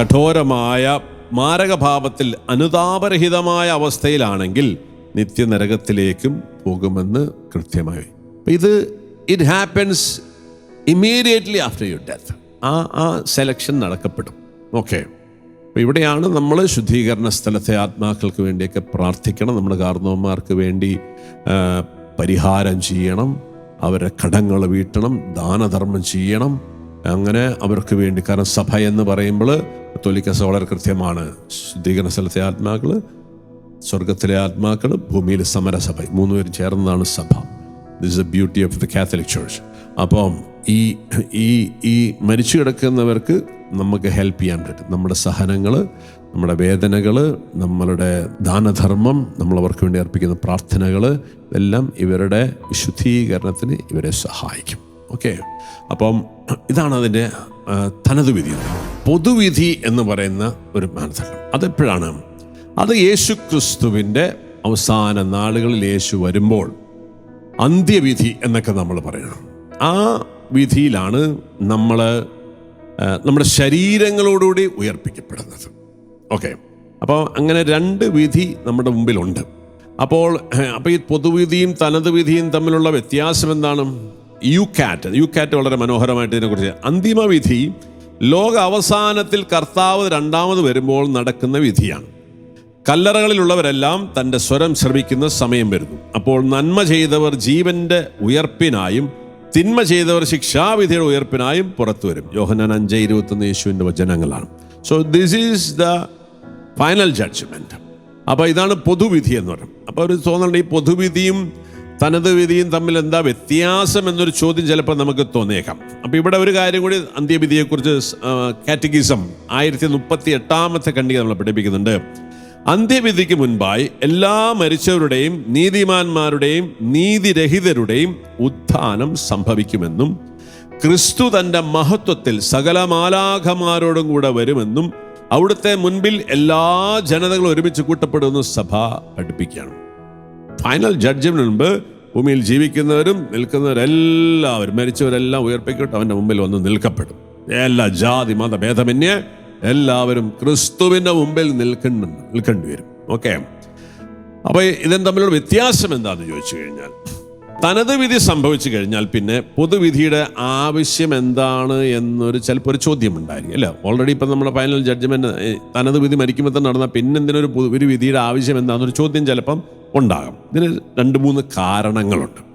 കഠോരമായ മാരകഭാവത്തിൽ അനുതാപരഹിതമായ അവസ്ഥയിലാണെങ്കിൽ നിത്യനരകത്തിലേക്കും പോകുമെന്ന് കൃത്യമായി. ഇത് it happens immediately after your death ആ ആ സെലക്ഷൻ നടക്കപ്പെടും. ഓക്കെ അപ്പോൾ ഇവിടെയാണ് നമ്മൾ ശുദ്ധീകരണ സ്ഥലത്തെ ആത്മാക്കൾക്ക് വേണ്ടിയൊക്കെ പ്രാർത്ഥിക്കണം. നമ്മുടെ കാർന്നവന്മാർക്ക് വേണ്ടി പരിഹാരം ചെയ്യണം. അവരുടെ കടങ്ങൾ വീട്ടണം. ദാനധർമ്മം ചെയ്യണം. അങ്ങനെ അവർക്ക് വേണ്ടി കാരണം സഭ എന്ന് പറയുമ്പോൾ തൊലിക്കസ വളരെ കൃത്യമാണ് ശുദ്ധീകരണ സ്ഥലത്തെ ആത്മാക്കൾ സ്വർഗത്തിലെ ആത്മാക്കൾ ഭൂമിയിലെ സമരസഭ. മൂന്നുപേരും ചേർന്നതാണ് സഭ. This a beauty of the Catholic church അപ്പം ഈ ഈ ഈ മരിച്ചു കിടക്കുന്നവർക്ക് നമുക്ക് ഹെൽപ്പ് ചെയ്യാൻ പറ്റും. നമ്മുടെ സഹനങ്ങൾ നമ്മുടെ വേദനകൾ നമ്മളുടെ ദാനധർമ്മം നമ്മൾ അവർക്ക് വേണ്ടി അർപ്പിക്കുന്ന പ്രാർത്ഥനകൾ ഇതെല്ലാം ഇവരുടെ വിശുദ്ധീകരണത്തിന് ഇവരെ സഹായിക്കും. ഓക്കെ. അപ്പം ഇതാണ് അതിന്റെ തനത് വിധി പൊതുവിധി എന്ന് പറയുന്ന ഒരു മാനദണ്ഡം അതെപ്പോഴാണ്? അത് യേശു ക്രിസ്തുവിന്റെ അവസാന നാളുകളിൽ യേശു വരുമ്പോൾ അന്ത്യവിധി എന്നൊക്കെ നമ്മൾ പറയണം. ആ വിധിയിലാണ് നമ്മൾ നമ്മുടെ ശരീരങ്ങളോടുകൂടി ഉയർപ്പിക്കപ്പെടുന്നത്. ഓക്കെ. അപ്പോൾ അങ്ങനെ രണ്ട് വിധി നമ്മുടെ മുമ്പിലുണ്ട്. അപ്പോൾ അപ്പോൾ ഈ പൊതുവിധിയും തനത് വിധിയും തമ്മിലുള്ള വ്യത്യാസം എന്താണ്? യു കാറ്റ് യു കാറ്റ് വളരെ മനോഹരമായിട്ട് ഇതിനെക്കുറിച്ച്. അന്തിമവിധി ലോക അവസാനത്തിൽ കർത്താവ് രണ്ടാമത് വരുമ്പോൾ നടക്കുന്ന വിധിയാണ്. കല്ലറകളിലുള്ളവരെല്ലാം തന്റെ സ്വരം ശ്രമിക്കുന്ന സമയം വരുന്നു. അപ്പോൾ നന്മ ചെയ്തവർ ജീവന്റെ ഉയർപ്പിനായും തിന്മ ചെയ്തവർ ശിക്ഷാവിധിയുടെ ഉയർപ്പിനായും പുറത്തു വരും. യോഹനാൻ അഞ്ച് ഇരുപത്തൊന്ന് യേശുവിന്റെ വചനങ്ങളാണ്. So this is the final judgement അപ്പോൾ ഇതാണ് പൊതുവിധി എന്ന് പറയും. അപ്പോൾ ഒരു തോന്നുന്നുണ്ട് ഈ പൊതുവിധിയും തനത് വിധിയും തമ്മിൽ എന്താ വ്യത്യാസം എന്നൊരു ചോദ്യം ചിലപ്പോൾ നമുക്ക് തോന്നിയേക്കാം. അപ്പോൾ ഇവിടെ ഒരു കാര്യം കൂടി അന്ത്യവിധിയെക്കുറിച്ച് കാറ്റഗിസം ആയിരത്തി മുപ്പത്തി എട്ടാമത്തെ ഖണ്ഡിക നമ്മൾ പഠിപ്പിക്കുന്നുണ്ട്. അന്ത്യവിധിക്ക് മുൻപായി എല്ലാ മരിച്ചവരുടെയും നീതിമാന്മാരുടെയും നീതിരഹിതരുടെയും ഉത്ഥാനം സംഭവിക്കുമെന്നും ക്രിസ്തു തന്റെ മഹത്വത്തിൽ സകല മാലാഖമാരോടും കൂടെ വരുമെന്നും അവിടുത്തെ മുൻപിൽ എല്ലാ ജനതകളും ഒരുമിച്ച് കൂട്ടപ്പെടുമെന്ന് സഭ പഠിപ്പിക്കുകയാണ്. ഫൈനൽ ജഡ്ജ്മെന്റ് മുമ്പ് ഭൂമിയിൽ ജീവിക്കുന്നവരും നിൽക്കുന്നവരെല്ലാവരും മരിച്ചവരെല്ലാം ഉയർപ്പിക്കട്ടെ അവന്റെ മുമ്പിൽ വന്ന് നിൽക്കപ്പെടും. എല്ലാ ജാതി മത ഭേദമന്യേ എല്ലാവരും ക്രിസ്തുവിന്റെ മുമ്പിൽ നിൽക്കുന്നു നിൽക്കേണ്ടി വരും. ഓക്കെ അപ്പോൾ ഇതെന്ത തമ്മിലുള്ള വ്യത്യാസം എന്താണെന്ന് ചോദിച്ചു കഴിഞ്ഞാൽ തനത് വിധി സംഭവിച്ചു കഴിഞ്ഞാൽ പിന്നെ പൊതുവിധിയുടെ ആവശ്യം എന്താണ് എന്നൊരു ചിലപ്പോൾ ഒരു ചോദ്യം ഉണ്ടായിരിക്കും അല്ലേ? ഓൾറെഡി ഇപ്പം നമ്മുടെ ഫൈനൽ ജഡ്ജ്മെന്റ് തനത് വിധി മരിക്കുമ്പോൾ തന്നെ നടന്നാൽ പിന്നെന്തിനൊരു ഒരു വിധിയുടെ ആവശ്യം എന്താണെന്നൊരു ചോദ്യം ചിലപ്പം ഉണ്ടാകും. ഇതിന് രണ്ട് മൂന്ന് കാരണങ്ങളുണ്ട്.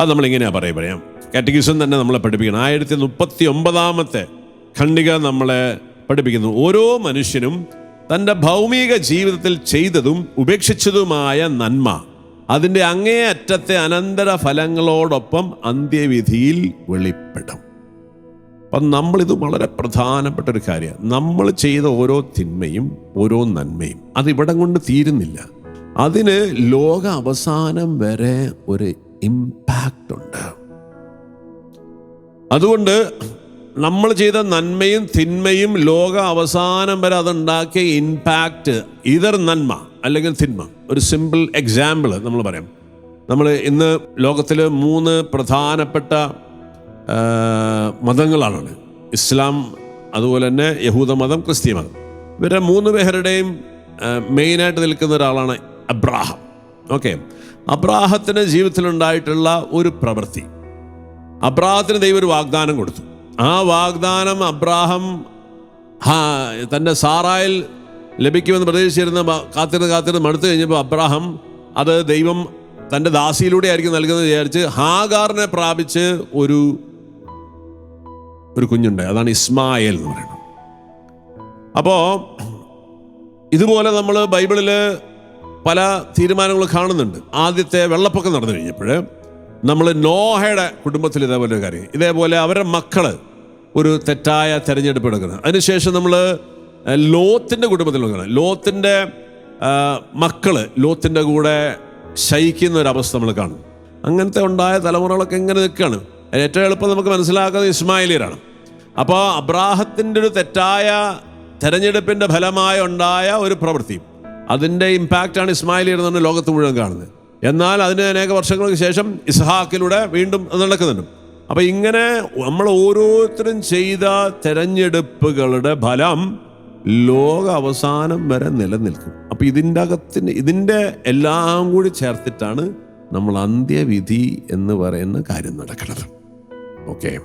അത് നമ്മളിങ്ങനെയാ പറയാം പറയാം. കാറ്റഗിസം തന്നെ നമ്മളെ പഠിപ്പിക്കണം. ആയിരത്തി മുപ്പത്തി ഒമ്പതാമത്തെ ഖണ്ഡിക നമ്മളെ പഠിപ്പിക്കുന്നു. ഓരോ മനുഷ്യനും തന്റെ ഭൗമിക ജീവിതത്തിൽ ചെയ്തതും ഉപേക്ഷിച്ചതുമായ നന്മ അതിന്റെ അങ്ങേയറ്റത്തെ അനന്തര ഫലങ്ങളോടൊപ്പം അന്ത്യവിധിയിൽ വെളിപ്പെടും. അപ്പം നമ്മളിത് വളരെ പ്രധാനപ്പെട്ട ഒരു കാര്യമാണ്. നമ്മൾ ചെയ്ത ഓരോ തിന്മയും ഓരോ നന്മയും അത് ഇവിടം കൊണ്ട് തീരുന്നില്ല. അതിന് ലോക അവസാനം വരെ ഒരു ഇമ്പാക്റ്റ് ഉണ്ട്. അതുകൊണ്ട് നമ്മൾ ചെയ്ത നന്മയും തിന്മയും ലോക അവസാനം വരെ അതുണ്ടാക്കിയ ഇമ്പാക്റ്റ് ഇതർ നന്മ അല്ലെങ്കിൽ തിന്മ. ഒരു സിമ്പിൾ എക്സാമ്പിൾ നമ്മൾ പറയാം. നമ്മൾ ഇന്ന് ലോകത്തിൽ മൂന്ന് പ്രധാനപ്പെട്ട മതങ്ങളാണ് ഇസ്ലാം അതുപോലെ തന്നെ യഹൂദ മതം ക്രിസ്ത്യ മതം. ഇവരുടെ മൂന്ന് പേരുടെയും മെയിനായിട്ട് നിൽക്കുന്ന ഒരാളാണ് അബ്രാഹം. ഓക്കെ അബ്രാഹത്തിന്റെ ജീവിതത്തിലുണ്ടായിട്ടുള്ള ഒരു പ്രവൃത്തി. അബ്രാഹത്തിന് ദൈവം ഒരു വാഗ്ദാനം കൊടുത്തു. ആ വാഗ്ദാനം അബ്രാഹം തന്റെ സാറായിൽ ലഭിക്കുമെന്ന് പ്രതീക്ഷിച്ചിരുന്ന കാത്തിരുന്ന് കാത്തിരുന്ന് മടുത്തു കഴിഞ്ഞപ്പോൾ അബ്രാഹം അത് ദൈവം തന്റെ ദാസിയിലൂടെ ആയിരിക്കും നൽകുന്നത് വിചാരിച്ച് ഹാഗാറിനെ പ്രാപിച്ച് ഒരു ഒരു കുഞ്ഞുണ്ട്. അതാണ് ഇസ്മായേൽ എന്ന് പറയുന്നത്. അപ്പോൾ ഇതുപോലെ നമ്മൾ ബൈബിളിൽ പല തീരുമാനങ്ങൾ കാണുന്നുണ്ട്. ആദ്യത്തെ വെള്ളപ്പൊക്കം നടന്നു കഴിഞ്ഞപ്പോൾ നമ്മൾ നോഹയുടെ കുടുംബത്തിൽ ഇതേപോലെ ഒരു കാര്യം. ഇതേപോലെ അവരുടെ മക്കൾ ഒരു തെറ്റായ തെരഞ്ഞെടുപ്പ് എടുക്കുന്നത് അതിനുശേഷം നമ്മൾ ലോത്തിന്റെ കുടുംബത്തിൽ നോക്കണം ലോത്തിന്റെ മക്കൾ ലോത്തിന്റെ കൂടെ ശയിക്കുന്ന ഒരു അവസ്ഥ നമ്മൾ കാണും അങ്ങനത്തെ ഉണ്ടായ തലമുറകളൊക്കെ എങ്ങനെ നിൽക്കുകയാണ്. ഏറ്റവും എളുപ്പം നമുക്ക് മനസ്സിലാക്കുന്നത് ഇസ്മായിലിയരാണ് അപ്പോൾ അബ്രാഹത്തിന്റെ ഒരു തെറ്റായ തെരഞ്ഞെടുപ്പിന്റെ ഫലമായി ഉണ്ടായ ഒരു പ്രവൃത്തി. അതിന്റെ ഇമ്പാക്റ്റാണ് ഇസ്മായിലിയുടെ പറഞ്ഞ ലോകത്ത് മുഴുവൻ കാണുന്നത്. എന്നാൽ അതിന് അനേക വർഷങ്ങൾക്ക് ശേഷം ഇസ്ഹാക്കിലൂടെ വീണ്ടും അത് നടക്കുന്നുണ്ട്. അപ്പം ഇങ്ങനെ നമ്മൾ ഓരോരുത്തരും ചെയ്ത തെരഞ്ഞെടുപ്പുകളുടെ ഫലം ലോക അവസാനം വരെ നിലനിൽക്കും. അപ്പം ഇതിന്റെ അകത്തിന് ഇതിന്റെ എല്ലാം കൂടി ചേർത്തിട്ടാണ് നമ്മൾ അന്ത്യവിധി എന്ന് പറയുന്ന കാര്യം നടക്കുന്നത്. ഓക്കെ.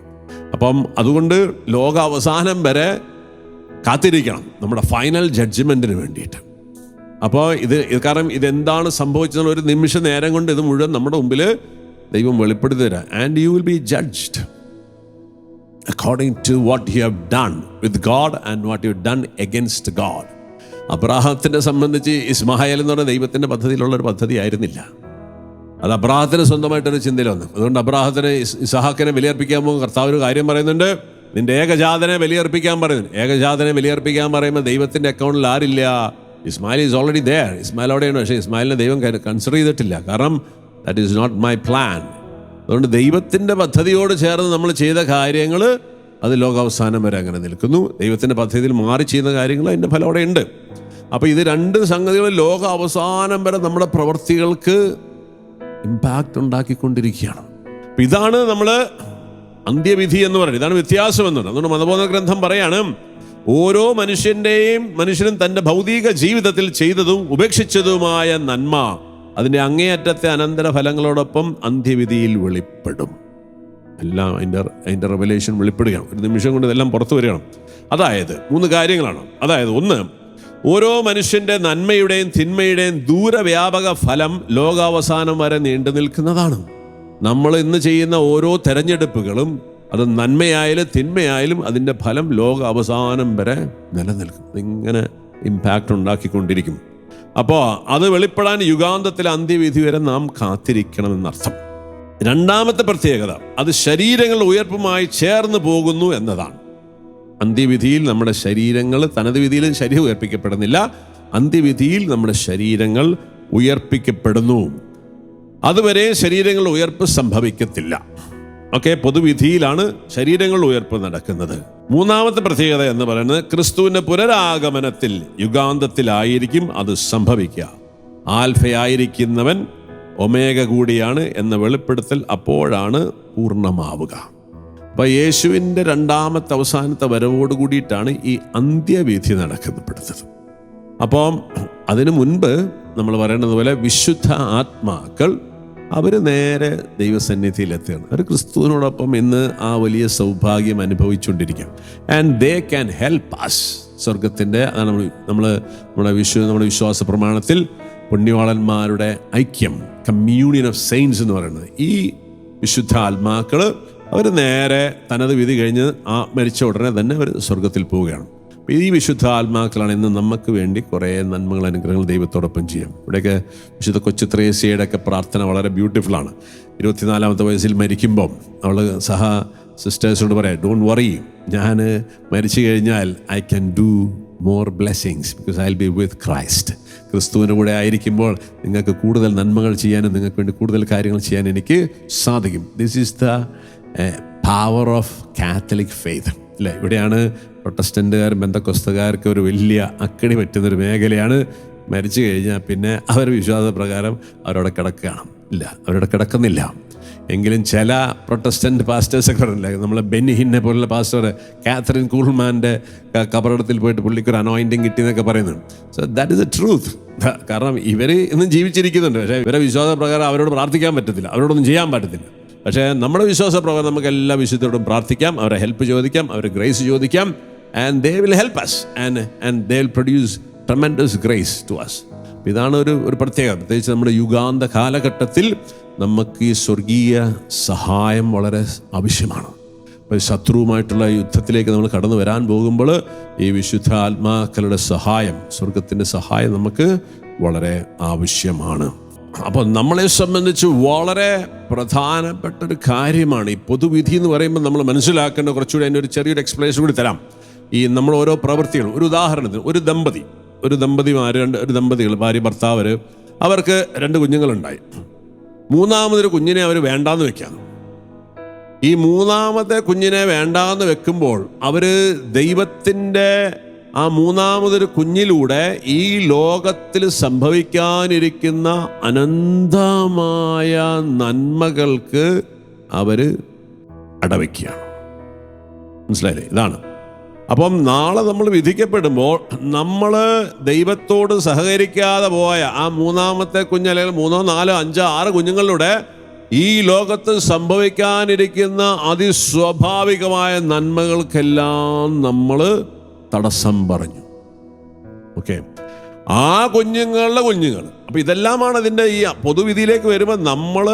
അപ്പം അതുകൊണ്ട് ലോക അവസാനം വരെ കാത്തിരിക്കണം. നമ്മുടെ ഫൈനൽ ജഡ്ജ്മെന്റിന് വേണ്ടിയിട്ട്. അപ്പോൾ ഇത് കാരണം ഇതെന്താണ് സംഭവിച്ചത് ഒരു നിമിഷ നേരം കൊണ്ട് ഇത് മുഴുവൻ നമ്മുടെ മുമ്പിൽ ദൈവം വെളിപ്പെടുത്തി തരാം. And you will be judged according to what you have done with God and what you done against God അബ്രാഹത്തിനെ സംബന്ധിച്ച് ഇസ്മഹായൽ എന്ന് പറഞ്ഞ ദൈവത്തിന്റെ പദ്ധതിയിലുള്ള ഒരു പദ്ധതി ആയിരുന്നില്ല. അത് അബ്രാഹത്തിന് സ്വന്തമായിട്ടൊരു ചിന്തയിൽ വന്നു. അതുകൊണ്ട് അബ്രാഹത്തിന് ഇസഹാക്കിനെ ബലിയർപ്പിക്കാൻ പോകും കർത്താവ് ഒരു കാര്യം പറയുന്നുണ്ട്. നിന്റെ ഏകജാതനെ ബലിയർപ്പിക്കാൻ പറയുന്നു. ഏകജാതനെ ബലിയർപ്പിക്കാൻ പറയുമ്പോൾ ദൈവത്തിന്റെ അക്കൗണ്ടിൽ ആരില്ല? Ishmael is already there Ishmael അവിടെയാണ് പക്ഷേ ഇസ്മായിലിനെ ദൈവം കൺസിഡർ ചെയ്തിട്ടില്ല. കാരണം that is not my plan അതുകൊണ്ട് ദൈവത്തിന്റെ പദ്ധതിയോട് ചേർന്ന് നമ്മൾ ചെയ്ത കാര്യങ്ങൾ അത് ലോകാവസാനം വരെ അങ്ങനെ നിൽക്കുന്നു. ദൈവത്തിന്റെ പദ്ധതിയിൽ മാറി ചെയ്യുന്ന കാര്യങ്ങൾ അതിന്റെ ഫലം അവിടെ ഉണ്ട്. അപ്പോൾ ഇത് രണ്ട് സംഗതികൾ ലോക അവസാനം വരെ നമ്മുടെ പ്രവൃത്തികൾക്ക് ഇമ്പാക്റ്റ് ഉണ്ടാക്കിക്കൊണ്ടിരിക്കുകയാണ്. ഇതാണ് നമ്മൾ അന്ത്യവിധി എന്ന് പറയുന്നത്. ഇതാണ് വ്യത്യാസം എന്നുള്ളത് അതുകൊണ്ട് മതബോധ ഗ്രന്ഥം പറയാണ് ഓരോ മനുഷ്യന്റെയും മനുഷ്യനും തന്റെ ഭൗതിക ജീവിതത്തിൽ ചെയ്തതും ഉപേക്ഷിച്ചതുമായ നന്മ അതിന്റെ അങ്ങേയറ്റത്തെ അനന്തര ഫലങ്ങളോടൊപ്പം അന്ത്യവിധിയിൽ വെളിപ്പെടും. എല്ലാം അതിന്റെ അതിന്റെ റെവലേഷൻ വെളിപ്പെടുകയാണ്. ഒരു നിമിഷം കൊണ്ട് ഇതെല്ലാം പുറത്തു വരികയാണ്. അതായത് മൂന്ന് കാര്യങ്ങളാണ്. അതായത് ഒന്ന് ഓരോ മനുഷ്യന്റെ നന്മയുടെയും തിന്മയുടെയും ദൂരവ്യാപക ഫലം ലോകാവസാനം വരെ നീണ്ടു നിൽക്കുന്നതാണ് നമ്മൾ ഇന്ന് ചെയ്യുന്ന ഓരോ തെരഞ്ഞെടുപ്പുകളും അത് നന്മയായാലും തിന്മയായാലും അതിന്റെ ഫലം ലോക അവസാനം വരെ നിലനിൽക്കും. ഇങ്ങനെ ഇമ്പാക്റ്റ് ഉണ്ടാക്കിക്കൊണ്ടിരിക്കും. അപ്പോൾ അത് വെളിപ്പെടാൻ യുഗാന്തത്തിലെ അന്ത്യവിധി വരെ നാം കാത്തിരിക്കണം എന്നർത്ഥം രണ്ടാമത്തെ പ്രത്യേകത അത് ശരീരങ്ങൾ ഉയർപ്പുമായി ചേർന്ന് പോകുന്നു എന്നതാണ്. അന്ത്യവിധിയിൽ നമ്മുടെ ശരീരങ്ങൾ തനത് വിധിയിൽ ശരീരം ഉയർപ്പിക്കപ്പെടുന്നില്ല. അന്ത്യവിധിയിൽ നമ്മുടെ ശരീരങ്ങൾ ഉയർപ്പിക്കപ്പെടുന്നു. അതുവരെ ശരീരങ്ങൾ ഉയർപ്പ് സംഭവിക്കത്തില്ല. ഓക്കെ പൊതുവിധിയിലാണ് ശരീരങ്ങൾ ഉയർപ്പ് നടക്കുന്നത്. മൂന്നാമത്തെ പ്രത്യേകത എന്ന് പറയുന്നത് ക്രിസ്തുവിന്റെ പുനരാഗമനത്തിൽ യുഗാന്തത്തിലായിരിക്കും അത് സംഭവിക്കുക. ആൽഫയായിരിക്കുന്നവൻ ഒമേഗ കൂടിയാണ് എന്ന വെളിപ്പെടുത്തൽ അപ്പോഴാണ് പൂർണമാവുക. അപ്പൊ യേശുവിന്റെ രണ്ടാമത്തെ അവസാനത്തെ വരവോട് കൂടിയിട്ടാണ് ഈ അന്ത്യവിധി നടക്കപ്പെടുന്നത്. അപ്പം അതിനു മുൻപ് നമ്മൾ പറയുന്നത് പോലെ വിശുദ്ധ ആത്മാക്കൾ അവർ നേരെ ദൈവസന്നിധിയിലെത്തുകയാണ്. അവർ ക്രിസ്തുവിനോടൊപ്പം ഇന്ന് ആ വലിയ സൗഭാഗ്യം അനുഭവിച്ചുകൊണ്ടിരിക്കാം. And they can help us സ്വർഗത്തിന്റെ അതാണ് നമ്മൾ നമ്മൾ നമ്മുടെ വിശ്വ നമ്മുടെ വിശ്വാസ പ്രമാണത്തിൽ പുണ്യവാളന്മാരുടെ ഐക്യം കമ്മ്യൂണിയൻ ഓഫ് സെയിൻസ് എന്ന് പറയുന്നത്. ഈ വിശുദ്ധ ആത്മാക്കൾ അവർ നേരെ തനത് വിധി കഴിഞ്ഞ് ആ മരിച്ച ഉടനെ തന്നെ അവർ സ്വർഗത്തിൽ പോവുകയാണ്. ഈ വിശുദ്ധ ആത്മാക്കളാണ് ഇന്ന് നമുക്ക് വേണ്ടി കുറേ നന്മകൾ അനുഗ്രഹങ്ങൾ ദൈവത്തോടൊപ്പം ചെയ്യാം. ഇവിടെയൊക്കെ വിശുദ്ധ കൊച്ചു ത്രേസ്യയുടെ ഒക്കെ പ്രാർത്ഥന വളരെ ബ്യൂട്ടിഫുള്ളാണ് ഇരുപത്തിനാലാമത്തെ വയസ്സിൽ മരിക്കുമ്പം അവൾ സഹ സിസ്റ്റേഴ്സിനോട് പറയാം ഡോണ്ട് വറി ഞാൻ മരിച്ചു കഴിഞ്ഞാൽ I can do more blessings because I be with Christ ക്രിസ്തുവിന്റെ കൂടെ ആയിരിക്കുമ്പോൾ നിങ്ങൾക്ക് കൂടുതൽ നന്മകൾ ചെയ്യാനും നിങ്ങൾക്ക് വേണ്ടി കൂടുതൽ കാര്യങ്ങൾ ചെയ്യാൻ എനിക്ക് സാധിക്കും. This is the power of Catholic faith അല്ലേ? ഇവിടെയാണ് പ്രൊട്ടസ്റ്റന്റുകാരും ബന്ധക്കൊസ്തുകാർക്ക് ഒരു വലിയ അക്കടി പറ്റുന്നൊരു മേഖലയാണ്. മരിച്ചു കഴിഞ്ഞാൽ പിന്നെ അവർ വിശ്വാസപ്രകാരം അവരവിടെ കിടക്കുകയാണ്. ഇല്ല അവരവിടെ കിടക്കുന്നില്ല. എങ്കിലും ചില പ്രൊട്ടസ്റ്റന്റ് പാസ്റ്റേഴ്സൊക്കെ പറഞ്ഞില്ല? നമ്മളെ ബെന്നിഹിന്നെ പോലുള്ള പാസ്റ്റർ കാത്തറിൻ കൂൾമാന്റെ കബറടത്തിൽ പോയിട്ട് പുള്ളിക്കൊരു അനോയിന്റിങ് കിട്ടിയെന്നൊക്കെ പറയുന്നുണ്ട് so that is a truth കാരണം ഇവർ ഇന്നും ജീവിച്ചിരിക്കുന്നുണ്ട്. പക്ഷേ ഇവരെ വിശ്വാസപ്രകാരം അവരോട് പ്രാർത്ഥിക്കാൻ പറ്റത്തില്ല. അവരോടൊന്നും ചെയ്യാൻ പറ്റത്തില്ല. പക്ഷേ നമ്മുടെ വിശ്വാസപ്രകാരം നമുക്ക് എല്ലാ വിശുദ്ധരോടും പ്രാർത്ഥിക്കാം അവരെ ഹെൽപ്പ് ചോദിക്കാം അവരെ ഗ്രേസ് ചോദിക്കാം and they will help us and and they will produce tremendous grace to us ഇതാണ് ഒരു ഒരു പ്രത്യേകത. പ്രത്യേകിച്ച് നമ്മുടെ യുഗാന്ത കാലഘട്ടത്തിൽ നമുക്ക് ഈ സ്വർഗീയ സഹായം വളരെ ആവശ്യമാണ്. ഒരു ശത്രുവുമായിട്ടുള്ള യുദ്ധത്തിലേക്ക് നമ്മൾ കടന്നു വരാൻ പോകുമ്പോൾ ഈ വിശുദ്ധ ആത്മാക്കളുടെ സഹായം സ്വർഗത്തിന്റെ സഹായം നമുക്ക് വളരെ ആവശ്യമാണ്. അപ്പോൾ നമ്മളെ സംബന്ധിച്ച് വളരെ പ്രധാനപ്പെട്ട ഒരു കാര്യമാണ് ഈ പൊതുവിധി എന്ന് പറയുമ്പോൾ നമ്മൾ മനസ്സിലാക്കേണ്ട കുറച്ചുകൂടി അതിന്റെ ഒരു ചെറിയൊരു എക്സ്പ്ലനേഷൻ കൂടി തരാം. ഈ നമ്മൾ ഓരോ പ്രവൃത്തികളും ഒരു ഉദാഹരണത്തിന് ഒരു ദമ്പതി ഒരു ദമ്പതിമാർ രണ്ട് ഒരു ദമ്പതികൾ ഭാര്യ ഭർത്താവർ അവർക്ക് രണ്ട് കുഞ്ഞുങ്ങളുണ്ടായി. മൂന്നാമതൊരു കുഞ്ഞിനെ അവർ വേണ്ടാന്ന് വെക്കാം ഈ മൂന്നാമത്തെ കുഞ്ഞിനെ വേണ്ടാന്ന് വെക്കുമ്പോൾ അവർ ദൈവത്തിന്റെ ആ മൂന്നാമതൊരു കുഞ്ഞിലൂടെ ഈ ലോകത്തിൽ സംഭവിക്കാനിരിക്കുന്ന അനന്തമായ നന്മകൾക്ക് അവർ അടവയ്ക്കുകയാണ് മനസ്സിലായില്ലേ? ഇതാണ്. അപ്പം നാളെ നമ്മൾ വിധിക്കപ്പെടുമ്പോൾ നമ്മൾ ദൈവത്തോട് സഹകരിക്കാതെ പോയ ആ മൂന്നാമത്തെ കുഞ്ഞ് അല്ലെങ്കിൽ മൂന്നോ നാലോ അഞ്ചോ ആറ് കുഞ്ഞുങ്ങളുടെ ഈ ലോകത്ത് സംഭവിക്കാനിരിക്കുന്ന അതിസ്വാഭാവികമായ നന്മകൾക്കെല്ലാം നമ്മൾ തടസ്സം പറഞ്ഞു. ഓക്കെ ആ കുഞ്ഞുങ്ങളുടെ കുഞ്ഞുങ്ങൾ. അപ്പൊ ഇതെല്ലാമാണ് ഇതിന്റെ ഈ പൊതുവിധിയിലേക്ക് വരുമ്പോൾ നമ്മൾ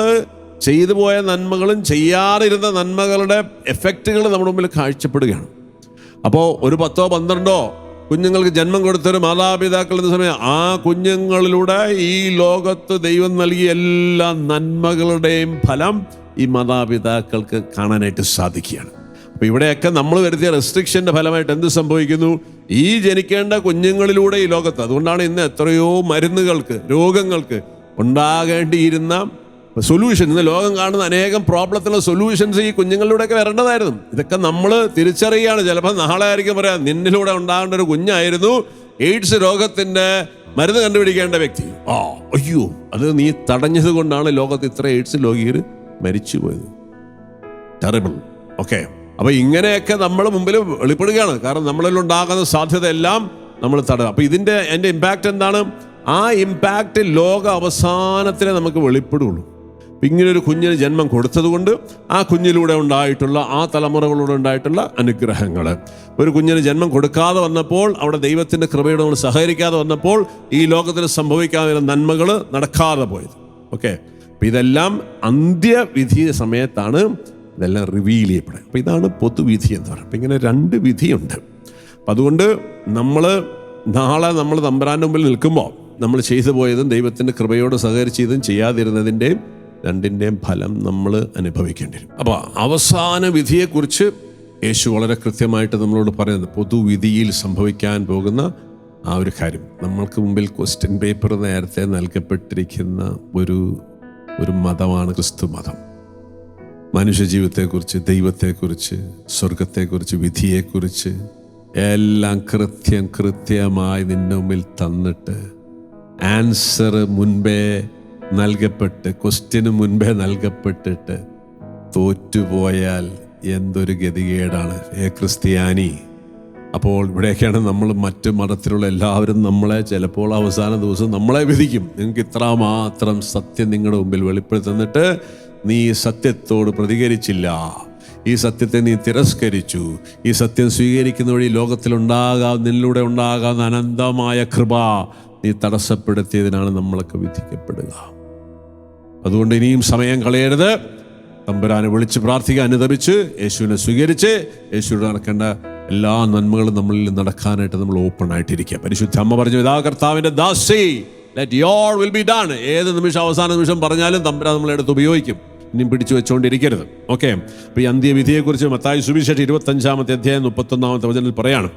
ചെയ്തു പോയ നന്മകളും ചെയ്യാതിരുന്ന നന്മകളുടെ എഫക്റ്റുകൾ നമ്മുടെ മുമ്പിൽ കാഴ്ചപ്പെടുകയാണ്. അപ്പോൾ ഒരു പത്തോ പന്ത്രണ്ടോ കുഞ്ഞുങ്ങൾക്ക് ജന്മം കൊടുത്തൊരു മാതാപിതാക്കൾ എന്ന സമയം ആ കുഞ്ഞുങ്ങളിലൂടെ ഈ ലോകത്ത് ദൈവം നൽകിയ എല്ലാ നന്മകളുടെയും ഫലം ഈ മാതാപിതാക്കൾക്ക് കാണാനായിട്ട് സാധിക്കുകയാണ്. അപ്പൊ ഇവിടെയൊക്കെ നമ്മൾ വരുത്തിയ റെസ്ട്രിക്ഷന്റെ ഫലമായിട്ട് എന്ത് സംഭവിക്കുന്നു? ഈ ജനിക്കേണ്ട കുഞ്ഞുങ്ങളിലൂടെ ഈ ലോകത്ത്. അതുകൊണ്ടാണ് ഇന്ന് എത്രയോ മരുന്നുകൾക്ക് രോഗങ്ങൾക്ക് ഉണ്ടാകേണ്ടിയിരുന്ന സൊല്യൂഷൻ ഇന്ന് ലോകം കാണുന്ന അനേകം പ്രോബ്ലത്തിനുള്ള സൊല്യൂഷൻസ് ഈ കുഞ്ഞുങ്ങളിലൂടെയൊക്കെ വരേണ്ടതായിരുന്നു. ഇതൊക്കെ നമ്മൾ തിരിച്ചറിയുകയാണ് ചിലപ്പോൾ നാളെ ആയിരിക്കും പറയാം നിന്നിലൂടെ ഉണ്ടാകേണ്ട ഒരു കുഞ്ഞായിരുന്നു എയ്ഡ്സ് രോഗത്തിന്റെ മരുന്ന് കണ്ടുപിടിക്കേണ്ട വ്യക്തി. ആ അയ്യോ അത് നീ തടഞ്ഞത് കൊണ്ടാണ് ലോകത്ത് ഇത്ര എയ്ഡ്സ് രോഗികൾ മരിച്ചു പോയത് ടെറിബിൾ ഓക്കെ അപ്പൊ ഇങ്ങനെയൊക്കെ നമ്മൾ മുമ്പിൽ വെളിപ്പെടുകയാണ്. കാരണം നമ്മളിൽ ഉണ്ടാകുന്ന സാധ്യതയെല്ലാം നമ്മൾ തടയുക അപ്പൊ ഇതിന്റെ എന്റെ ഇമ്പാക്റ്റ് എന്താണ്? ആ ഇമ്പാക്റ്റ് ലോക അവസാനത്തിലെ നമുക്ക് വെളിപ്പെടുകയുള്ളൂ ഇങ്ങനെ ഒരു കുഞ്ഞിന് ജന്മം കൊടുത്തതുകൊണ്ട് ആ കുഞ്ഞിലൂടെ ഉണ്ടായിട്ടുള്ള ആ തലമുറകളിലൂടെ ഉണ്ടായിട്ടുള്ള അനുഗ്രഹങ്ങൾ ഒരു കുഞ്ഞിന് ജന്മം കൊടുക്കാതെ വന്നപ്പോൾ അവിടെ ദൈവത്തിന്റെ കൃപയുടെ നമ്മൾ സഹകരിക്കാതെ വന്നപ്പോൾ ഈ ലോകത്തിൽ സംഭവിക്കാവുന്ന നന്മകൾ നടക്കാതെ പോയത്. ഓക്കെ ഇതെല്ലാം അന്ത്യവിധി സമയത്താണ് ഇതെല്ലാം റിവീൽ ചെയ്യപ്പെടുക അപ്പം ഇതാണ് പൊതുവിധി എന്ന് പറയുന്നത്. അപ്പം ഇങ്ങനെ രണ്ട് വിധിയുണ്ട്. അപ്പം അതുകൊണ്ട് നമ്മൾ നാളെ നമ്മൾ തമ്പരാന്റെ മുമ്പിൽ നിൽക്കുമ്പോൾ നമ്മൾ ചെയ്തു പോയതും ദൈവത്തിന്റെ കൃപയോട് സഹകരിച്ചതും ചെയ്യാതിരുന്നതിന്റെയും രണ്ടിന്റെയും ഫലം നമ്മൾ അനുഭവിക്കേണ്ടി വരും. അപ്പോൾ അവസാന വിധിയെക്കുറിച്ച് യേശു വളരെ കൃത്യമായിട്ട് നമ്മളോട് പറയുന്നത് പൊതുവിധിയിൽ സംഭവിക്കാൻ പോകുന്ന ആ ഒരു കാര്യം. നമ്മൾക്ക് മുമ്പിൽ ക്വസ്റ്റ്യൻ പേപ്പർ നേരത്തെ നൽകപ്പെട്ടിരിക്കുന്ന ഒരു ഒരു മതമാണ് ക്രിസ്തു മതം. മനുഷ്യജീവിതത്തെക്കുറിച്ച് ദൈവത്തെക്കുറിച്ച് സ്വർഗത്തെക്കുറിച്ച് വിധിയെക്കുറിച്ച് എല്ലാം കൃത്യം കൃത്യമായി നിന്റെ മുമ്പിൽ തന്നിട്ട് ആൻസർ മുൻപേ നൽകപ്പെട്ട് ക്വസ്റ്റ്യന് മുൻപേ നൽകപ്പെട്ടിട്ട് തോറ്റുപോയാൽ എന്തൊരു ഗതികേടാണ്. ഏ ക്രിസ്ത്യാനി അപ്പോൾ ഇവിടെയൊക്കെയാണ് നമ്മൾ മറ്റു മതത്തിലുള്ള എല്ലാവരും നമ്മളെ ചിലപ്പോൾ അവസാന ദിവസം നമ്മളെ വിധിക്കും. നിങ്ങൾക്ക് ഇത്രമാത്രം സത്യം നിങ്ങളുടെ മുമ്പിൽ വെളിപ്പെടുത്തുന്നിട്ട് നീ സത്യത്തോട് പ്രതികരിച്ചില്ല. ഈ സത്യത്തെ നീ തിരസ്കരിച്ചു. ഈ സത്യം സ്വീകരിക്കുന്ന വഴി ലോകത്തിലുണ്ടാകാം നിന്നിലൂടെ ഉണ്ടാകാവുന്ന അനന്തമായ കൃപ നീ തടസ്സപ്പെടുത്തിയതിനാണ് നമ്മളൊക്കെ വിധിക്കപ്പെടുക. അതുകൊണ്ട് ഇനിയും സമയം കളയരുത്. തമ്പുരാനെ വിളിച്ച് പ്രാർത്ഥിക്കുക അനുദപിച്ച് യേശുവിനെ സ്വീകരിച്ച് യേശുവിടെ നടക്കേണ്ട എല്ലാ നന്മകളും നമ്മളിൽ നടക്കാനായിട്ട് നമ്മൾ ഓപ്പൺ ആയിട്ടിരിക്കുക. പരിശുദ്ധ അമ്മ പറഞ്ഞു ഇതാ കർത്താവിന്റെ ദാസി let your will be done ഏത് നിമിഷം അവസാന നിമിഷം പറഞ്ഞാലും തമ്പുരാൻ നമ്മളെടുത്ത് ഉപയോഗിക്കും. ഇനിയും പിടിച്ചു വെച്ചുകൊണ്ടിരിക്കരുത് ഓക്കെ അപ്പൊ ഈ അന്ത്യവിധിയെക്കുറിച്ച് മത്തായി സുവിശേഷം ഇരുപത്തഞ്ചാമത്തെ അധ്യായം മുപ്പത്തൊന്നാമത്തെ വചനത്തിൽ പറയാണ്.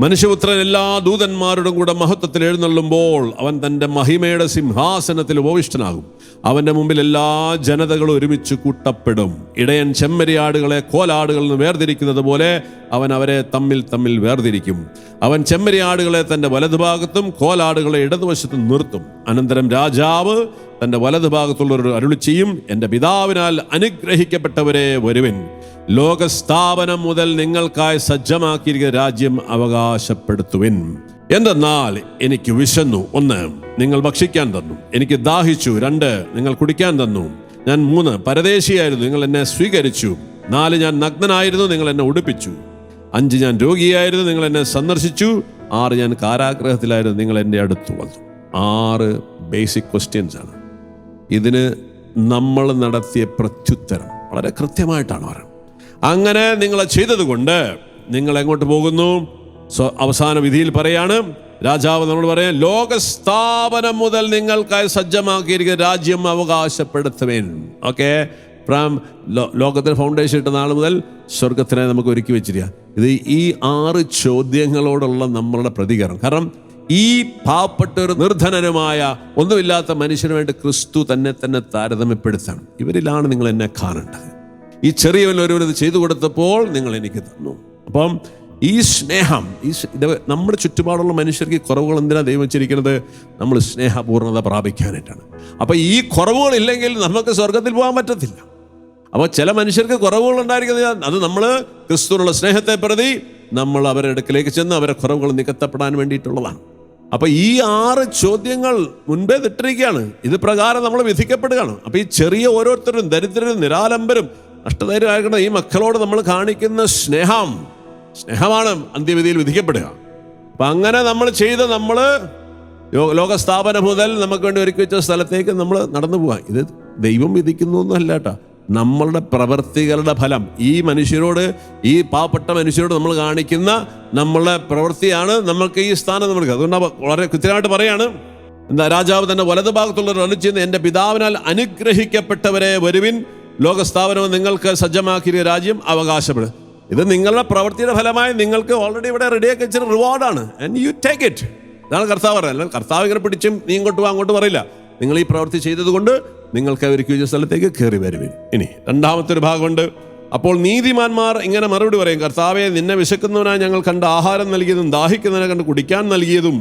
മനുഷ്യപുത്രൻ എല്ലാ ദൂതന്മാരോടും കൂടെ മഹത്വത്തിൽ എഴുന്നള്ളുമ്പോൾ അവൻ തന്റെ മഹിമയുടെ സിംഹാസനത്തിൽ ഉപവിഷ്ടനാകും. അവന്റെ മുമ്പിൽ എല്ലാ ജനതകളും ഒരുമിച്ച് കൂട്ടപ്പെടും. ഇടയൻ ചെമ്മരിയാടുകളെ കോലാടുകളിൽ നിന്ന് വേർതിരിക്കുന്നത് പോലെ അവൻ അവരെ തമ്മിൽ തമ്മിൽ വേർതിരിക്കും. അവൻ ചെമ്മരിയാടുകളെ തന്റെ വലതുഭാഗത്തും കോലാടുകളെ ഇടതുവശത്തും നിർത്തും. അനന്തരം രാജാവ് തന്റെ വലതുഭാഗത്തുള്ളവരോട് അരുളി ചെയ്യും എന്റെ പിതാവിനാൽ അനുഗ്രഹിക്കപ്പെട്ടവരെ വരുവിൻ. ലോകസ്ഥാപനം മുതൽ നിങ്ങൾക്കായി സജ്ജമാക്കിയിരിക്കുന്ന രാജ്യം അവകാശപ്പെടുത്തുവിൻ. എന്തെന്നാൽ എനിക്ക് വിശന്നു. ഒന്ന് നിങ്ങൾ ഭക്ഷിക്കാൻ തന്നു. എനിക്ക് ദാഹിച്ചു. രണ്ട് നിങ്ങൾ കുടിക്കാൻ തന്നു. ഞാൻ മൂന്ന് പരദേശിയായിരുന്നു. നിങ്ങൾ എന്നെ സ്വീകരിച്ചു. നാല് ഞാൻ നഗ്നനായിരുന്നു. നിങ്ങൾ എന്നെ ഉടുപ്പിച്ചു. അഞ്ച് ഞാൻ രോഗിയായിരുന്നു. നിങ്ങൾ എന്നെ സന്ദർശിച്ചു. ആറ് ഞാൻ കാരാഗ്രഹത്തിലായിരുന്നു. നിങ്ങൾ എന്റെ അടുത്ത് വന്നു. ആറ് ബേസിക് ക്വസ്റ്റ്യൻസ് ആണ്. ഇതിന് നമ്മൾ നടത്തിയ പ്രത്യുത്തരം വളരെ കൃത്യമായിട്ടാണ് പറയുന്നത്. അങ്ങനെ നിങ്ങൾ ചെയ്തതുകൊണ്ട് നിങ്ങൾ എങ്ങോട്ട് പോകുന്നു? അവസാന വിധിയിൽ പറയാണ് രാജാവ് നമ്മൾ പറയാം ലോകസ്ഥാപനം മുതൽ നിങ്ങൾക്കായി സജ്ജമാക്കിയിരിക്കുന്ന രാജ്യം അവകാശപ്പെടുത്തുവേൻ. ഓക്കെ? ഫ്രം ലോകത്തിന് ഫൗണ്ടേഷൻ ഇട്ട നാൾ മുതൽ സ്വർഗത്തിനെ നമുക്ക് ഒരുക്കി വെച്ചിരിക്കുക ഇത് ഈ ആറ് ചോദ്യങ്ങളോടുള്ള നമ്മളുടെ പ്രതികരണം. കാരണം ഈ പാവപ്പെട്ട ഒരു നിർധനനുമായ ഒന്നുമില്ലാത്ത മനുഷ്യന് വേണ്ടി ക്രിസ്തു തന്നെ തന്നെ താരതമ്യപ്പെടുത്തണം. ഇവരിലാണ് നിങ്ങൾ എന്നെ കാണേണ്ടത്. ഈ ചെറിയവൻ ഇത് ചെയ്തു കൊടുത്തപ്പോൾ നിങ്ങൾ എനിക്ക് തന്നു. അപ്പം ഈ സ്നേഹം ഈ നമ്മുടെ ചുറ്റുപാടുള്ള മനുഷ്യർക്ക് ഈ കുറവുകൾ എന്തിനാണ് ദൈവം വെച്ചിരിക്കുന്നത്? നമ്മൾ സ്നേഹപൂർണത പ്രാപിക്കാനായിട്ടാണ്. അപ്പം ഈ കുറവുകൾ ഇല്ലെങ്കിൽ നമുക്ക് സ്വർഗത്തിൽ പോകാൻ പറ്റത്തില്ല. അപ്പോൾ ചില മനുഷ്യർക്ക് കുറവുകൾ ഉണ്ടായിരിക്കുന്നത് അത് നമ്മൾ ക്രിസ്തുവിനുള്ള സ്നേഹത്തെ പ്രതി നമ്മൾ അവരുടെ അടുക്കലേക്ക് ചെന്ന് അവരുടെ കുറവുകൾ നികത്തപ്പെടാൻ വേണ്ടിയിട്ടുള്ളതാണ്. അപ്പൊ ഈ ആറ് ചോദ്യങ്ങൾ മുൻപേ തിട്ടിരിക്കുകയാണ് ഇത് പ്രകാരം നമ്മൾ വിധിക്കപ്പെടുകയാണ്. അപ്പൊ ഈ ചെറിയ ഓരോരുത്തരും ദരിദ്രരും നിരാലംബരും നഷ്ടധൈര്യമായിരിക്കുന്ന ഈ മക്കളോട് നമ്മൾ കാണിക്കുന്ന സ്നേഹം സ്നേഹമാണ് അന്ത്യവിധിയിൽ വിധിക്കപ്പെടുക. അപ്പം അങ്ങനെ നമ്മൾ ചെയ്ത് നമ്മൾ ലോകസ്ഥാപനം മുതൽ നമുക്ക് വേണ്ടി ഒരുക്കി വെച്ച സ്ഥലത്തേക്ക് നമ്മൾ നടന്നു പോവാം. ഇത് ദൈവം വിധിക്കുന്നു ഒന്നല്ല കേട്ടോ നമ്മളുടെ പ്രവൃത്തികളുടെ ഫലം. ഈ മനുഷ്യരോട് ഈ പാവപ്പെട്ട മനുഷ്യരോട് നമ്മൾ കാണിക്കുന്ന നമ്മളുടെ പ്രവൃത്തിയാണ് നമ്മൾക്ക് ഈ സ്ഥാനം നമ്മൾക്ക് അതുകൊണ്ട് വളരെ കൃത്യമായിട്ട് പറയാണ് എന്താ രാജാവ് തന്നെ വലതുഭാഗത്തുള്ളവർ അണിച്ചെന്ന് എന്റെ പിതാവിനാൽ അനുഗ്രഹിക്കപ്പെട്ടവരെ വരുവിൻ ലോകസ്ഥാപനം നിങ്ങൾക്ക് സജ്ജമാക്കിയ രാജ്യം അവകാശപ്പെടും. ഇത് നിങ്ങളുടെ പ്രവൃത്തിയുടെ ഫലമായി നിങ്ങൾക്ക് ഓൾറെഡി ഇവിടെ റെഡിയാക്കി വെച്ചിട്ട് റിവാർഡാണ് ആൻഡ് യു ടേക്ക് ഇറ്റ് ഇതാണ് കർത്താവ് പറയുന്നത്. അല്ല കർത്താവ് ഇങ്ങനെ പിടിച്ചും നീ ഇങ്ങോട്ട് വാ അങ്ങോട്ട് പറയില്ല. നിങ്ങൾ ഈ പ്രവൃത്തി ചെയ്തതുകൊണ്ട് നിങ്ങൾക്ക് അവർക്ക് വിജയ സ്ഥലത്തേക്ക് കയറി വരുവിൻ. ഇനി രണ്ടാമത്തെ ഒരു ഭാഗമുണ്ട്. അപ്പോൾ നീതിമാന്മാർ ഇങ്ങനെ മറുപടി പറയും. കർത്താവെ നിന്നെ വിശക്കുന്നവനായി ഞങ്ങൾ കണ്ട് ആഹാരം നൽകിയതും ദാഹിക്കുന്നവനെ കണ്ട് കുടിക്കാൻ നൽകിയതും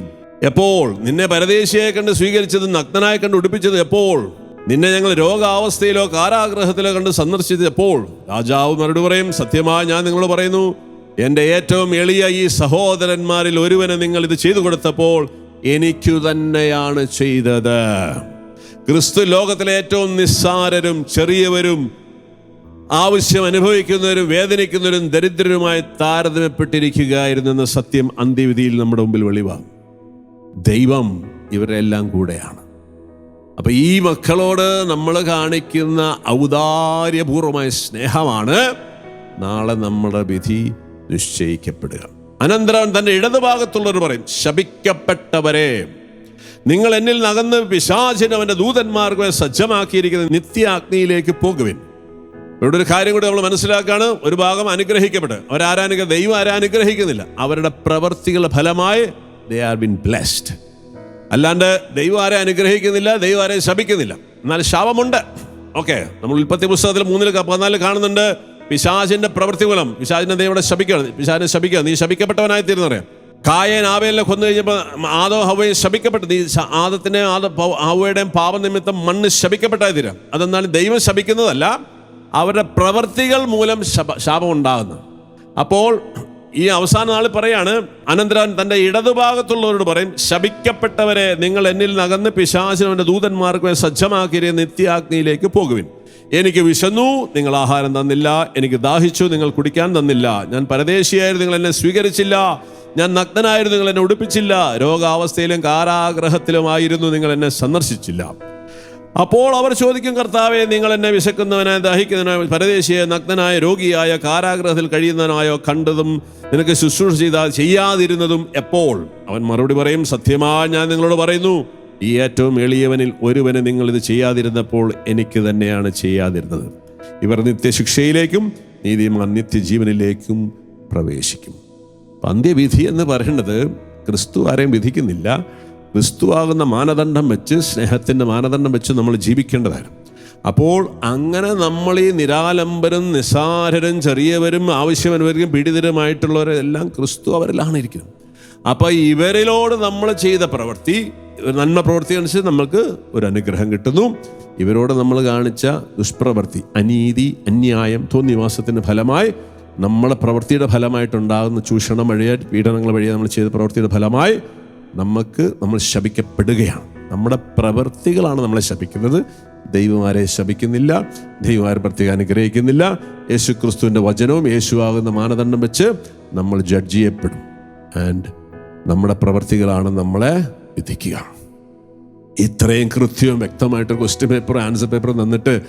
എപ്പോൾ? നിന്നെ പരദേശിയെ കണ്ട് സ്വീകരിച്ചതും നഗ്നനായി കണ്ട് ഉടുപ്പിച്ചതും എപ്പോൾ? നിന്നെ ഞങ്ങൾ രോഗാവസ്ഥയിലോ കാരാഗ്രഹത്തിലോ കണ്ട് സന്ദർശിച്ചപ്പോൾ രാജാവ് മറുപടി പറയും സത്യമായി ഞാൻ നിങ്ങളോട് പറയുന്നു എന്റെ ഏറ്റവും എളിയ ഈ സഹോദരന്മാരിൽ ഒരുവനെ നിങ്ങൾ ഇത് ചെയ്തു കൊടുത്തപ്പോൾ എനിക്കു തന്നെയാണ് ചെയ്തത്. ക്രിസ്തു ലോകത്തിലെ ഏറ്റവും നിസ്സാരരും ചെറിയവരും ആവശ്യം അനുഭവിക്കുന്നവരും വേദനിക്കുന്നവരും ദരിദ്രരുമായി താരതമ്യപ്പെട്ടിരിക്കുകയായിരുന്നു എന്ന സത്യം അന്ത്യവിധിയിൽ നമ്മുടെ മുമ്പിൽ വെളിവാകും. ദൈവം ഇവരെല്ലാം കൂടെയാണ്. അപ്പൊ ഈ മക്കളോട് നമ്മൾ കാണിക്കുന്ന ഔദാര്യപൂർവമായ സ്നേഹമാണ് നാളെ നമ്മുടെ വിധി നിശ്ചയിക്കപ്പെടുക. അനന്തരം തന്റെ ഇടതുഭാഗത്തുള്ളവർ പറയും ശപിക്കപ്പെട്ടവരെ നിങ്ങൾ എന്നിൽ നകന്ന് പിശാചിന് അവന്റെ ദൂതന്മാർക്ക് സജ്ജമാക്കിയിരിക്കുന്ന നിത്യാഗ്നിയിലേക്ക് പോകുവിൻ. ഇവിടെ ഒരു കാര്യം കൂടി നമ്മൾ മനസ്സിലാക്കാണ് ഒരു ഭാഗം അനുഗ്രഹിക്കപ്പെട്ട് അവരാരാനുഗ്രഹ ദൈവം ആരാനുഗ്രഹിക്കുന്നില്ല അവരുടെ പ്രവർത്തികളുടെ ഫലമായി ദേ ആർ ബിൻ ബ്ലെസ്ഡ് അല്ലാണ്ട് ദൈവം ആരെ അനുഗ്രഹിക്കുന്നില്ല ദൈവം ആരെ ശപിക്കുന്നില്ല. എന്നാൽ ശാപമുണ്ട്. ഓക്കെ നമ്മൾ ഉൽപ്പത്തി പുസ്തകത്തിൽ മൂന്നിൽ പതിനാലിൽ കാണുന്നുണ്ട് പിശാചിന്റെ പ്രവൃത്തി മൂലം. പിശാചിനെ ദൈവം ശപിക്കണം പിശാചിനെ ശപിക്കുക. നീ ശപിക്കപ്പെട്ടവനായി തീരുന്നറിയാം കായൻ ആവേലിനെ കൊന്നു കഴിഞ്ഞപ്പോൾ ആദോ ഹവയും ശപിക്കപ്പെട്ടു. നീ ആദത്തിനെ ആദ ഹവയുടെയും പാപം നിമിത്തം മണ്ണ് ശപിക്കപ്പെട്ടായി തീരാം അതെന്നാൽ ദൈവം ശപിക്കുന്നതല്ല അവരുടെ പ്രവൃത്തികൾ മൂലം ശാപം ഉണ്ടാകുന്നു അപ്പോൾ ഈ അവസാന നാൾ പറയാണ് അനന്തരൻ തന്റെ ഇടതുഭാഗത്തുള്ളവരോട് പറയും ശപിക്കപ്പെട്ടവരെ നിങ്ങൾ എന്നിൽ നകന്ന് പിശാചിനവന്റെ ദൂതന്മാർക്ക് സജ്ജമാക്കിയ നിത്യാഗ്നിയിലേക്ക് പോകുവിൻ. എനിക്ക് വിശന്നു നിങ്ങൾ ആഹാരം തന്നില്ല എനിക്ക് ദാഹിച്ചു നിങ്ങൾ കുടിക്കാൻ തന്നില്ല. ഞാൻ പരദേശിയായിരുന്നു നിങ്ങൾ എന്നെ സ്വീകരിച്ചില്ല. ഞാൻ നഗ്നനായിരുന്നു നിങ്ങൾ എന്നെ ഉടുപ്പിച്ചില്ല. രോഗാവസ്ഥയിലും കാരാഗ്രഹത്തിലുമായിരുന്നു നിങ്ങൾ എന്നെ സന്ദർശിച്ചില്ല. അപ്പോൾ അവർ ചോദിക്കും കർത്താവെ നിങ്ങൾ എന്നെ വിശക്കുന്നവനായ ദഹിക്കുന്നവനായ പരദേശിയെ നഗ്നനായ രോഗിയായ കാരാഗ്രഹത്തിൽ കഴിയുന്നവനായോ കണ്ടതും നിനക്ക് ശുശ്രൂഷ ചെയ്താൽ ചെയ്യാതിരുന്നതും എപ്പോൾ? അവൻ മറുപടി പറയും സത്യമായി ഞാൻ നിങ്ങളോട് പറയുന്നു ഈ ഏറ്റവും എളിയവനിൽ ഒരുവന് നിങ്ങൾ ഇത് ചെയ്യാതിരുന്നപ്പോൾ എനിക്ക് തന്നെയാണ് ചെയ്യാതിരുന്നത്. ഇവർ നിത്യശിക്ഷയിലേക്കും നീതിമാൻ നിത്യജീവനിലേക്കും പ്രവേശിക്കും. അന്ത്യവിധി എന്ന് പറയുന്നത് ക്രിസ്തു ആരെയും വിധിക്കുന്നില്ല. ക്രിസ്തുവാകുന്ന മാനദണ്ഡം വെച്ച് സ്നേഹത്തിന്റെ മാനദണ്ഡം വെച്ച് നമ്മൾ ജീവിക്കേണ്ടതായിരുന്നു. അപ്പോൾ അങ്ങനെ നമ്മൾ ഈ നിരാലംബരും നിസാരരും ചെറിയവരും ആവശ്യമനുവരും പീഡിതരുമായിട്ടുള്ളവരെല്ലാം ക്രിസ്തു അവരിലാണ് ഇരിക്കുന്നത്. അപ്പോൾ ഇവരിലോട് നമ്മൾ ചെയ്ത പ്രവൃത്തി നന്മ പ്രവൃത്തി അനുസരിച്ച് നമ്മൾക്ക് ഒരു അനുഗ്രഹം കിട്ടുന്നു. ഇവരോട് നമ്മൾ കാണിച്ച ദുഷ്പ്രവൃത്തി അനീതി അന്യായം തോന്നിവാസത്തിന്റെ ഫലമായി നമ്മളെ പ്രവൃത്തിയുടെ ഫലമായിട്ടുണ്ടാകുന്ന ചൂഷണം വഴിയായി പീഡനങ്ങൾ വഴിയായി നമ്മൾ ചെയ്ത പ്രവൃത്തിയുടെ ഫലമായി നമുക്ക് നമ്മൾ ശപിക്കപ്പെടുകയാണ്. നമ്മുടെ പ്രവൃത്തികളാണ് നമ്മളെ ശപിക്കുന്നത്. ദൈവമാരെ ശപിക്കുന്നില്ല ദൈവമാരെ പ്രത്യേകം അനുഗ്രഹിക്കുന്നില്ല. യേശു ക്രിസ്തുവിന്റെ വചനവും യേശു ആകുന്ന മാനദണ്ഡം വെച്ച് നമ്മൾ ജഡ്ജ് ചെയ്യപ്പെടും. ആൻഡ് നമ്മുടെ പ്രവൃത്തികളാണ് നമ്മളെ വിധിക്കുക. ഇത്രയും കൃത്യവും വ്യക്തമായിട്ട് ക്വസ്റ്റ്യൻ പേപ്പർ ആൻസർ പേപ്പർ തന്നിട്ട്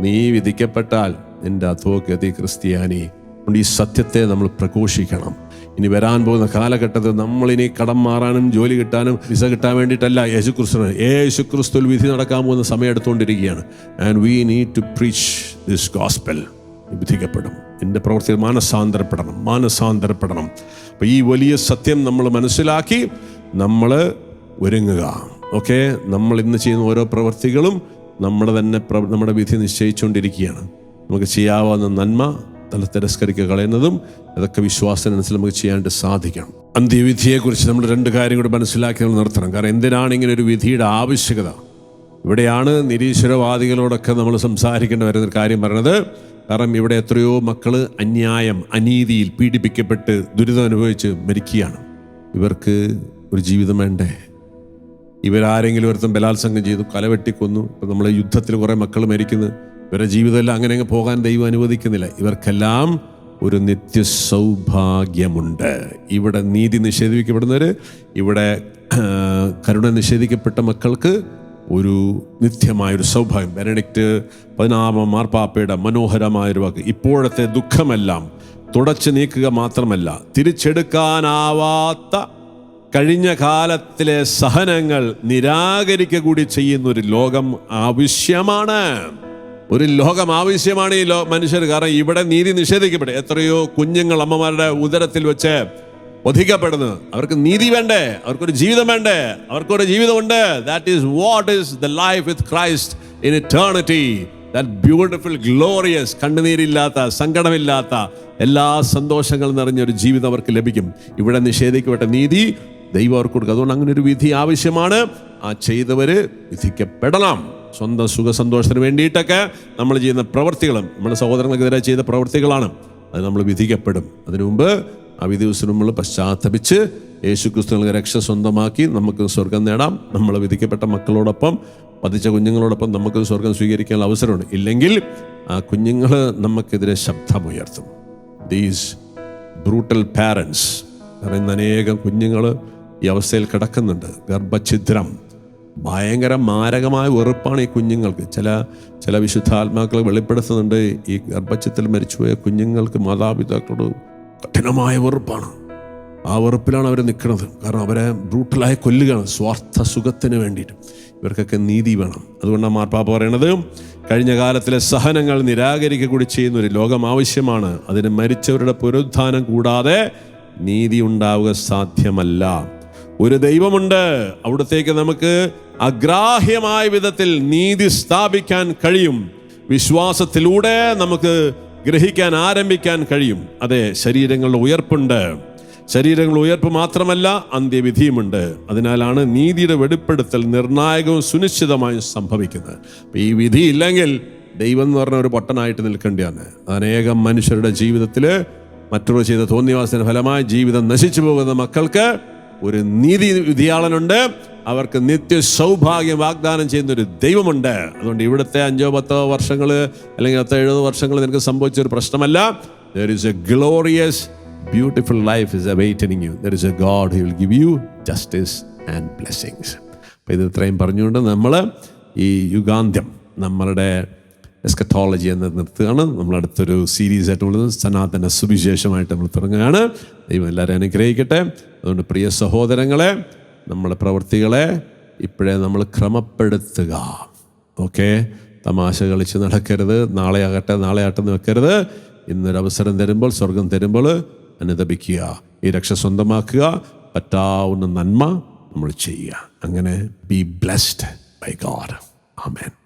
നീ വിധിക്കപ്പെട്ടാൽ നിന്റെ അധോഗതി ക്രിസ്ത്യാനി. അതുകൊണ്ട് ഈ സത്യത്തെ നമ്മൾ പ്രഘോഷിക്കണം. ഇനി വരാൻ പോകുന്ന കാലഘട്ടത്തിൽ നമ്മളിനി കടം മാറാനും ജോലി കിട്ടാനും വിസ കിട്ടാൻ വേണ്ടിയിട്ടല്ല യേശു ക്രിസ്തു യേശു ക്രിസ്തുവിൽ വിധി നടക്കാൻ പോകുന്ന സമയം എടുത്തുകൊണ്ടിരിക്കുകയാണ്. And we need to preach this gospel വിധിക്കപ്പെടും എന്റെ പ്രവൃത്തിയിൽ മാനസാന്തരപ്പെടണം. മാനസാന്തരപ്പെടണം. അപ്പോൾ ഈ വലിയ സത്യം നമ്മൾ മനസ്സിലാക്കി നമ്മൾ ഒരുങ്ങുക. ഓക്കെ നമ്മൾ ഇന്ന് ചെയ്യുന്ന ഓരോ പ്രവൃത്തികളും നമ്മുടെ തന്നെ നമ്മുടെ വിധി നിശ്ചയിച്ചുകൊണ്ടിരിക്കുകയാണ്. നമുക്ക് ചെയ്യാവുന്ന നന്മ തല തിരസ്കരിക്കുക കളയുന്നതും അതൊക്കെ വിശ്വാസത്തിനനുസരിച്ച് നമുക്ക് ചെയ്യാനായിട്ട് സാധിക്കണം. അന്ത്യവിധിയെക്കുറിച്ച് നമ്മൾ രണ്ട് കാര്യം കൂടി മനസ്സിലാക്കി നമ്മൾ നിർത്തണം. കാരണം എന്തിനാണ് ഇങ്ങനെ ഒരു വിധിയുടെ ആവശ്യകത? ഇവിടെയാണ് നിരീശ്വരവാദികളോടൊക്കെ നമ്മൾ സംസാരിക്കേണ്ടി വരുന്ന കാര്യം പറയുന്നത് കാരണം ഇവിടെ എത്രയോ മക്കൾ അന്യായം അനീതിയിൽ പീഡിപ്പിക്കപ്പെട്ട് ദുരിതം അനുഭവിച്ച് മരിക്കുകയാണ്. ഇവർക്ക് ഒരു ജീവിതം വേണ്ടേ? ഇവരാരെങ്കിലും ഒരുത്തം ബലാത്സംഗം ചെയ്തു കലവെട്ടിക്കൊന്നു. ഇപ്പം നമ്മൾ യുദ്ധത്തിൽ കുറേ മക്കൾ മരിക്കുന്നു. ഇവരുടെ ജീവിതമെല്ലാം അങ്ങനെ അങ്ങ് പോകാൻ ദൈവം അനുവദിക്കുന്നില്ല. ഇവർക്കെല്ലാം ഒരു നിത്യ സൗഭാഗ്യമുണ്ട് ഇവിടെ നീതി നിഷേധിക്കപ്പെടുന്നവർ ഇവിടെ കരുണ നിഷേധിക്കപ്പെട്ട മക്കൾക്ക് ഒരു നിത്യമായൊരു സൗഭാഗ്യം. ബെനഡിക്റ്റ് പതിനാറാം മാർപ്പാപ്പയുടെ മനോഹരമായൊരു വാക്ക്. ഇപ്പോഴത്തെ ദുഃഖമെല്ലാം തുടച്ചു നീക്കുക മാത്രമല്ല തിരിച്ചെടുക്കാനാവാത്ത കഴിഞ്ഞ കാലത്തിലെ സഹനങ്ങൾ നിരാകരിക്കുക കൂടി ചെയ്യുന്നൊരു ലോകം ആവശ്യമാണ്. ഒരു ലോകം ആവശ്യമാണ് ഈ ലോ മനുഷ്യർ. കാരണം ഇവിടെ നീതി നിഷേധിക്കപ്പെടും. എത്രയോ കുഞ്ഞുങ്ങൾ അമ്മമാരുടെ ഉദരത്തിൽ വെച്ച് ഒധിക്കപ്പെടുന്നു അവർക്ക് നീതി വേണ്ടേ? അവർക്കൊരു ജീവിതം വേണ്ടേ? അവർക്കൊരു ജീവിതമുണ്ട്. That is what is the life with Christ in eternity that beautiful glorious കണ്ണുനീരില്ലാത്ത സങ്കടമില്ലാത്ത എല്ലാ സന്തോഷങ്ങളും നിറഞ്ഞ ഒരു ജീവിതം അവർക്ക് ലഭിക്കും. ഇവിടെ നിഷേധിക്കപ്പെട്ട നീതി ദൈവം അവർക്ക് കൊടുക്കും. അതുകൊണ്ട് അങ്ങനെ ഒരു വിധി ആവശ്യമാണ്. ആ ചെയ്തവര് വിധിക്കപ്പെടണം. സ്വന്തം സുഖ സന്തോഷത്തിന് വേണ്ടിയിട്ടൊക്കെ നമ്മൾ ചെയ്യുന്ന പ്രവൃത്തികളും നമ്മുടെ സഹോദരങ്ങൾക്കെതിരെ ചെയ്ത പ്രവർത്തികളാണ് അത് നമ്മൾ വിധിക്കപ്പെടും. അതിനു മുമ്പ് ആ വിധി ദിവസം നമ്മൾ പശ്ചാത്തപിച്ച് യേശു ക്രിസ്തുവിനെ രക്ഷ സ്വന്തമാക്കി നമുക്ക് സ്വർഗം നേടാം. നമ്മൾ വിധിക്കപ്പെട്ട മക്കളോടൊപ്പം പതിച്ച കുഞ്ഞുങ്ങളോടൊപ്പം നമുക്ക് സ്വർഗം സ്വീകരിക്കാനുള്ള അവസരമുണ്ട്. ഇല്ലെങ്കിൽ ആ കുഞ്ഞുങ്ങൾ നമുക്കെതിരെ ശബ്ദമുയർത്തും. ദീസ് ബ്രൂട്ടൽ പാരൻസ് പറയുന്ന അനേകം കുഞ്ഞുങ്ങൾ ഈ അവസ്ഥയിൽ കിടക്കുന്നുണ്ട്. ഗർഭഛിദ്രം. ഭയങ്കര മാരകമായ വെറുപ്പാണ് ഈ കുഞ്ഞുങ്ങൾക്ക്. ചില ചില വിശുദ്ധാത്മാക്കൾ വെളിപ്പെടുത്തുന്നുണ്ട് ഈ ഗർഭച്ഛത്തിൽ മരിച്ചുപോയ കുഞ്ഞുങ്ങൾക്ക് മാതാപിതാക്കളോട് കഠിനമായ വെറുപ്പാണ്. ആ വെറുപ്പിലാണ് അവർ നിൽക്കുന്നത്. കാരണം അവരെ ബ്രൂട്ടലായി കൊല്ലുകയാണ് സ്വാർത്ഥ സുഖത്തിന് വേണ്ടിയിട്ട്. ഇവർക്കൊക്കെ നീതി വേണം. അതുകൊണ്ടാണ് മാർപ്പാപ്പ പറയണത് കഴിഞ്ഞ കാലത്തിലെ സഹനങ്ങൾ നിരാകരിക്കുക കൂടി ചെയ്യുന്ന ഒരു ലോകം ആവശ്യമാണ്. അതിന് മരിച്ചവരുടെ പുനരുദ്ധാനം കൂടാതെ നീതി ഉണ്ടാവുക സാധ്യമല്ല. ഒരു ദൈവമുണ്ട്. അവിടത്തേക്ക് നമുക്ക് അഗ്രാഹ്യമായ വിധത്തിൽ നീതി സ്ഥാപിക്കാൻ കഴിയും. വിശ്വാസത്തിലൂടെ നമുക്ക് ഗ്രഹിക്കാൻ ആരംഭിക്കാൻ കഴിയും. അതെ ശരീരങ്ങളുടെ ഉയർപ്പുണ്ട്. ശരീരങ്ങളുടെ ഉയർപ്പ് മാത്രമല്ല അന്ത്യവിധിയുമുണ്ട്. അതിനാലാണ് നീതിയുടെ വെളിപ്പെടുത്തൽ നിർണായകവും സുനിശ്ചിതമായും സംഭവിക്കുന്നത്. ഈ വിധി ഇല്ലെങ്കിൽ ദൈവം എന്ന് പറഞ്ഞ ഒരു പൊട്ടനായിട്ട് നിൽക്കേണ്ടതാണ് അനേകം മനുഷ്യരുടെ ജീവിതത്തിൽ മറ്റുള്ളവർ ചെയ്ത തോന്നിവാസന ഫലമായി ജീവിതം നശിച്ചു പോകുന്ന മക്കൾക്ക് ഒരു നീതി വിധിയാളനുണ്ട്. അവർക്ക് നിത്യ സൗഭാഗ്യം വാഗ്ദാനം ചെയ്യുന്ന ഒരു ദൈവമുണ്ട്. അതുകൊണ്ട് ഇവിടുത്തെ അഞ്ചോ പത്തോ വർഷങ്ങൾ അല്ലെങ്കിൽ പത്തോ എഴുപത് വർഷങ്ങൾ നിനക്ക് സംഭവിച്ച ഒരു പ്രശ്നമല്ല. There is a glorious beautiful life is awaiting you there is a God he will give you justice and blessings അപ്പോൾ ഇത് ഇത്രയും പറഞ്ഞുകൊണ്ട് നമ്മൾ ഈ യുഗാന്ത്യം നമ്മളുടെ എസ്കറ്റോളജി എന്ന് നിർത്തുകയാണ്. നമ്മൾ അടുത്തൊരു സീരീസ് ആയിട്ട് സനാതന സുവിശേഷമായിട്ട് നമ്മൾ തുടങ്ങുകയാണ്. ദൈവം എല്ലാവരെയും അനുഗ്രഹിക്കട്ടെ. അതുകൊണ്ട് പ്രിയ സഹോദരങ്ങളെ നമ്മുടെ പ്രവൃത്തികളെ ഇപ്പോഴേ നമ്മൾ ക്രമപ്പെടുത്തുക. ഓക്കെ? തമാശ കളിച്ച് നടക്കരുത്. നാളെ ആകട്ടെ നാളെ ആട്ടെന്ന് വെക്കരുത്. ഇന്നൊരു അവസരം തരുമ്പോൾ സ്വർഗം തരുമ്പോൾ അനുദപിക്കുക. ഈ രക്ഷ സ്വന്തമാക്കുക. പറ്റാവുന്ന നന്മ നമ്മൾ ചെയ്യുക. അങ്ങനെ be blessed by God amen